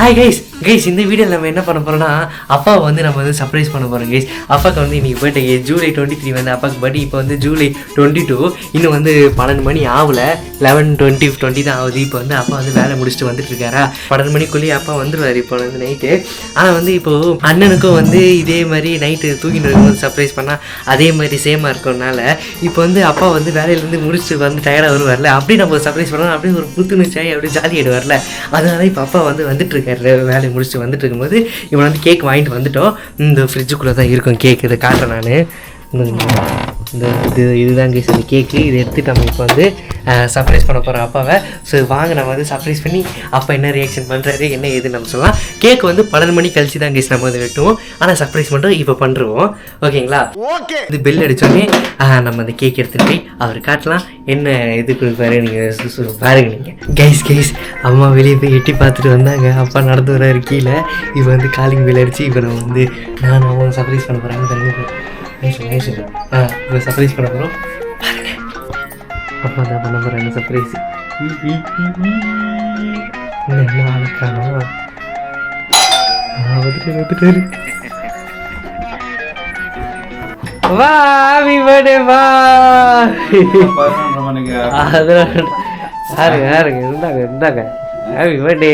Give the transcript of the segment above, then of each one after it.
Hi guys guys இந்த வீடியோவில் நம்ம என்ன பண்ண போகிறோம்னா அப்பாவை வந்து நம்ம வந்து சர்ப்ரைஸ் பண்ண போகிறோம் கைஸ் அப்பாவுக்கு வந்து இன்னைக்கு பர்த்டே ஜூலை டுவெண்ட்டி த்ரீ வந்து அப்பாவுக்கு பர்த்டே இப்போ வந்து ஜூலை டுவெண்ட்டி டூ இன்னும் வந்து பன்னெண்டு மணி ஆகல. லெவன் டுவெண்ட்டி டுவெண்ட்டி தான் ஆகுது. இப்போ வந்து அப்பா வந்து வேலை முடிச்சுட்டு வந்துட்டு இருக்காரா? பன்னெண்டு மணிக்குள்ளேயே அப்பா வந்துடுவார் இப்போ வந்து நைட்டு ஆனால் வந்து இப்போது அண்ணனுக்கும் வந்து இதே மாதிரி நைட்டு தூக்கிட்டு இருக்கும்போது சர்ப்ரைஸ் பண்ணால் அதே மாதிரி சேமாக இருக்கறனால இப்போ வந்து அப்பா வந்து வேலையிலேருந்து முடிச்சுட்டு வந்து டயர்டாக வருவார்ல? அப்படி நம்ம சர்ப்ரைஸ் பண்ணலாம். அப்படியே ஒரு புத்துணர்ச்சியாக அப்படியே ஜாலி ஆகிடுவார்ல அதனால இப்போ அப்பா வந்து வந்துட்டு இருக்காரு வேலையை முடிச்சுட்டு வந்துட்டு இருக்கும்போது இவன் வந்து கேக் வாங்கிட்டு வந்துட்டோம். இந்த ஃப்ரிட்ஜுக்குள்ளே தான் இருக்கும். கேக் இதை காட்டுறேன் நான். இந்த இது இதுதான் கேஸ் இந்த கேக்கு இதை எடுத்துட்டு நம்ம இப்போ வந்து சர்ப்ரைஸ் பண்ண போகிறோம் அப்பாவை. ஸோ வாங்க நம்ம வந்து சர்ப்ரைஸ் பண்ணி அப்பா என்ன ரியாக்ஷன் பண்ணுறாரு என்ன ஏதுன்னு நம்ம சொல்லலாம். கேக் வந்து பன்னெண்டு மணி கழிச்சு தான் கேஸ் நம்ம வந்து வெட்டுவோம். ஆனால் சர்ப்ரைஸ் மட்டும் இப்போ பண்ணுறோம் ஓகேங்களா? ஓகே. இது பெல் அடிச்சோடனே நம்ம அந்த கேக் எடுத்துகிட்டு போய் அவர் காட்டலாம். என்ன இது கொடுப்பாரு நீங்கள் பாருங்க நீங்கள் கைஸ் கைஸ் அம்மா வெளியே போய் எட்டி பார்த்துட்டு வந்தாங்க. அப்பா நடந்து வராரு கீழே. இப்போ வந்து காலிங் பெல் அடிச்சு இப்போ நம்ம வந்து நான் அவங்க சர்ப்ரைஸ் பண்ண போகிறாங்க பாருங்க நைஸ் ஆ சர்ப்ரைஸ் பண்ண போகிறோம் பாருங்க அப்பா தான் பண்ண போகிறேன் சர்ப்ரைஸ் என்ன ஆளுக்கானா வந்துட்டு வா ஹாப்பி பர்த்டே வா யாருங்க யாருங்க இருந்தாங்க இருந்தாங்க ஹாப்பி பர்த்டே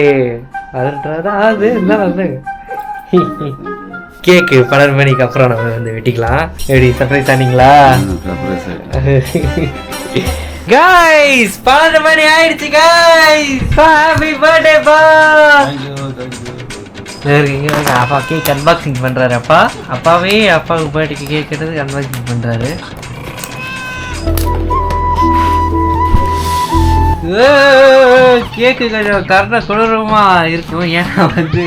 வந்தாங்க கேக்கு பன்னெண்டு மணிக்கு அப்புறம் நம்ம வந்து வெட்டிக்கலாம். எப்படி சர்ப்ரைஸ் ஆனீங்களா? கைஸ் பன்னெண்டு மணி ஆயிடுச்சு கைஸ் ஹாப்பி பர்த்டே பா. அப்பா கேக் அன்பாக்சிங் பண்றாரு அப்பா. அப்பாவே அப்பாவுக்கு பர்த்டேக்கு கேக் எடுத்து அன்பாக்சிங் பண்றாரு. கேக்கு கொஞ்சம் கரெக்டாக குளிரமா இருக்கும். ஏன்னா வந்து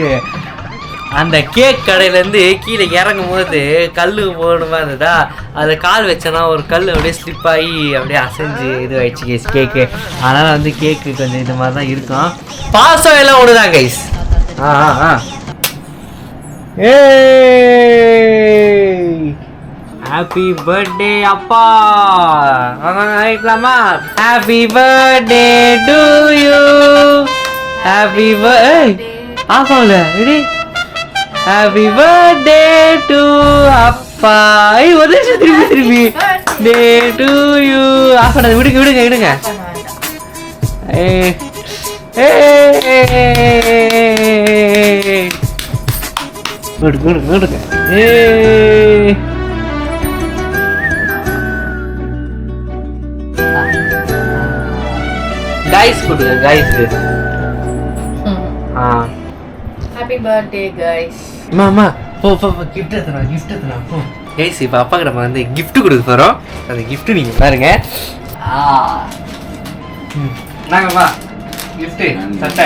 அந்த கேக் கடையிலேருந்து கீழே இறங்கும் போது கல் போகணுமா இருந்ததா அதில் கால் வச்சேன்னா ஒரு கல் அப்படியே ஸ்லிப் ஆகி அப்படியே அசைஞ்சு இது ஆயிடுச்சு கேஸ் கேக்கு அதனால் வந்து கேக்கு கொஞ்சம் இது மாதிரி தான் இருக்கும். பாசம் எல்லாம் ஒன்று தான் கைஸ் ஆ ஆ. ஆ ஹாப்பி பர்த்டே அப்பா! ஆயிக்கலாமா happy birthday to you happy birthday ஆஃபாவில் ready happy birthday to அப்பா ஐ ஒரு நிமிஷம் திரும்பி திருப்பி டே டு யூ ஆஃப் பண்ணாது விடுங்க விடுங்க விடுங்க. ஏய் விடுங்க விடுங்க விடுங்க. ஏய் கைஸ் கொடுங்க கைஸ் ஹாப்பி பர்த்டே கைஸ் அம்மா அம்மா போ போ போ கிஃப்ட் எத்தனா கிஃப்ட் எத்தனா போ. கைஸ் இப்போ அப்பாக்கு நம்ம வந்து gift கொடுக்க போகிறோம் அந்த gift நீங்க பாருங்க. ஆ. ம். நாங்கம்மா gift சட்டை.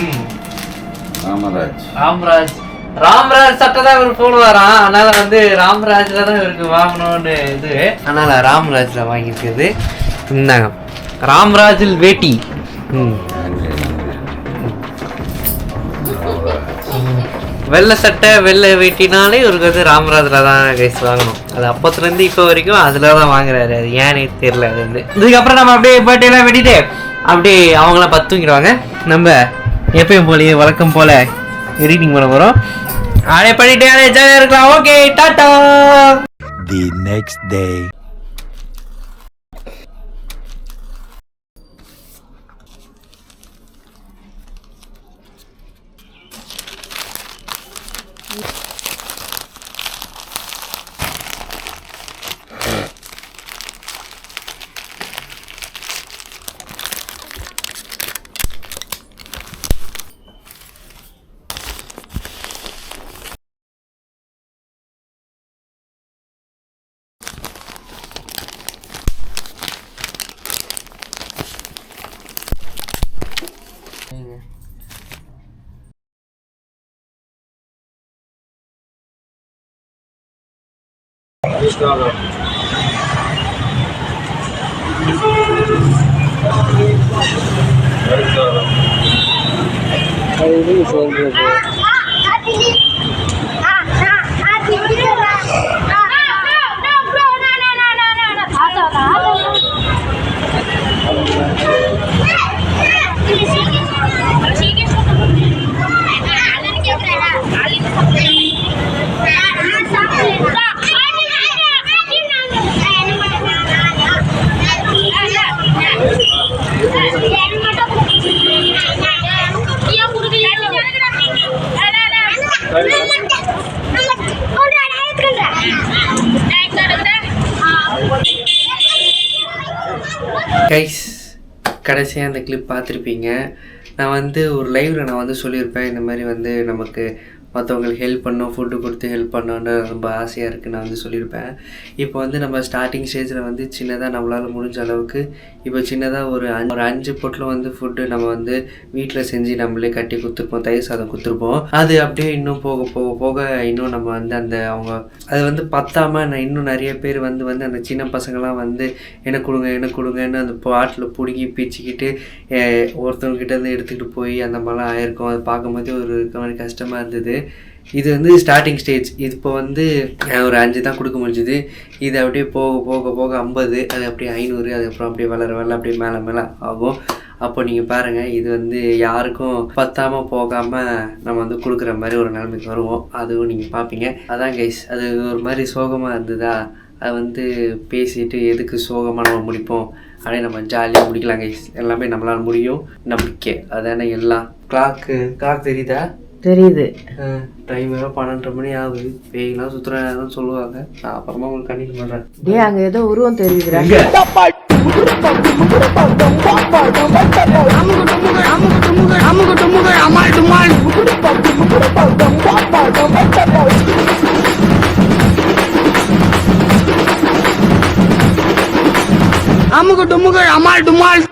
ம் ராமராஜ். ராம்ராஜ். ராம்ராஜ் சட்டை தான் இவர் போடுவாராம். அதனால வந்து ராம்ராஜ்ல தான் இவருக்கு வாங்கணும்னு இது. அதனால ராம்ராஜ்ல வாங்கியிருக்குது இந்தாங்க. ராம்ராஜில் வேட்டி. ம். வெள்ளை சட்டை வெள்ளை வெட்டினாலே இவருக்கு வந்து ராமராஜில் தான் கைஸ் வாங்கணும். அது அப்போத்துலேருந்து இப்போ வரைக்கும் அதில் தான் வாங்குறாரு. அது ஏன்னே தெரியல அது வந்து. இதுக்கப்புறம் நம்ம அப்படியே பர்த்டேலாம் வெட்டிட்டு அப்படியே அவங்களாம் பத்து தூங்கிடுவாங்க. நம்ம எப்பயும் போலயே வழக்கம் போல ரீடிங் பண்ண போகிறோம் ஆடே பண்ணிட்டு அப்படியே ஜாலியாக இருக்கலாம். Okay tata the next day 没事的。没事的。还有蜜蜂呢。啊啊，赶紧。guys கடைசியாக அந்த கிளிப் பார்த்துருப்பீங்க. நான் வந்து ஒரு லைவில் நான் வந்து சொல்லியிருப்பேன். இந்த மாதிரி வந்து நமக்கு மற்றவங்களுக்கு ஹெல்ப் பண்ணோம் ஃபுட்டு கொடுத்து ஹெல்ப் பண்ணோன்னு ரொம்ப ஆசையாக இருக்குது நான் வந்து சொல்லியிருப்பேன். இப்போ வந்து நம்ம ஸ்டார்டிங் ஸ்டேஜில் வந்து சின்னதாக நம்மளால் முடிஞ்ச அளவுக்கு இப்போ சின்னதாக ஒரு அஞ்சு ஒரு அஞ்சு பொட்டில் வந்து ஃபுட்டு நம்ம வந்து வீட்டில் செஞ்சு நம்மளே கட்டி கொடுத்துருப்போம் தயிர் சாதம் கொடுத்துருப்போம். அது அப்படியே இன்னும் போக போக போக இன்னும் நம்ம வந்து அந்த அவங்க அது வந்து பத்தாமல் நான் இன்னும் நிறைய பேர் வந்து வந்து அந்த சின்ன பசங்களாம் வந்து என்ன கொடுங்க என்ன கொடுங்கன்னு அந்த பாட்டில் பிடுங்கி பிச்சுக்கிட்டு ஒருத்தவங்ககிட்ட இருந்து எடுத்துக்கிட்டு போய் அந்த மாதிரிலாம் ஆயிருக்கும். அதை பார்க்கும்போதே ஒரு கஷ்டமாக இருந்தது. இது வந்து ஸ்டார்டிங் ஸ்டேஜ் இது இப்போ வந்து ஒரு அஞ்சு தான் கொடுக்க முடிஞ்சுது. இது அப்படியே போக போக போக ஐம்பது அது அப்படியே ஐநூறு அதுக்கப்புறம் அப்படியே வளர வளர அப்படியே மேலே மேலே ஆகும். அப்போ நீங்கள் பாருங்கள் இது வந்து யாருக்கும் பத்தாமல் போகாமல் நம்ம வந்து கொடுக்குற மாதிரி ஒரு நிலைமைக்கு வருவோம். அதுவும் நீங்கள் பார்ப்பீங்க. அதான் கைஸ் அது ஒரு மாதிரி சோகமாக இருந்ததா? அது வந்து பேசிட்டு எதுக்கு சோகமாக நம்ம முடிப்போம்? அப்படியே நம்ம ஜாலியாக முடிக்கலாம் கைஸ் எல்லாமே நம்மளால் முடியும். நம்பிக்கை. அதானே எல்லாம். கிளாக்கு கிளாக் தெரியுதா? தெரியுது. டைம் வேறு பன்னெண்டரை மணி ஆகுது. பேய்லாம் சுற்றுறாங்கன்னு சொல்லுவாங்க. நான் அப்புறமா உங்களுக்கு கண்டிப்பாக பண்ணுறேன் டேய் அங்க ஏதோ உருவம் தெரியுதுடா. அமுகு டுமுகு அமால் டுமால்.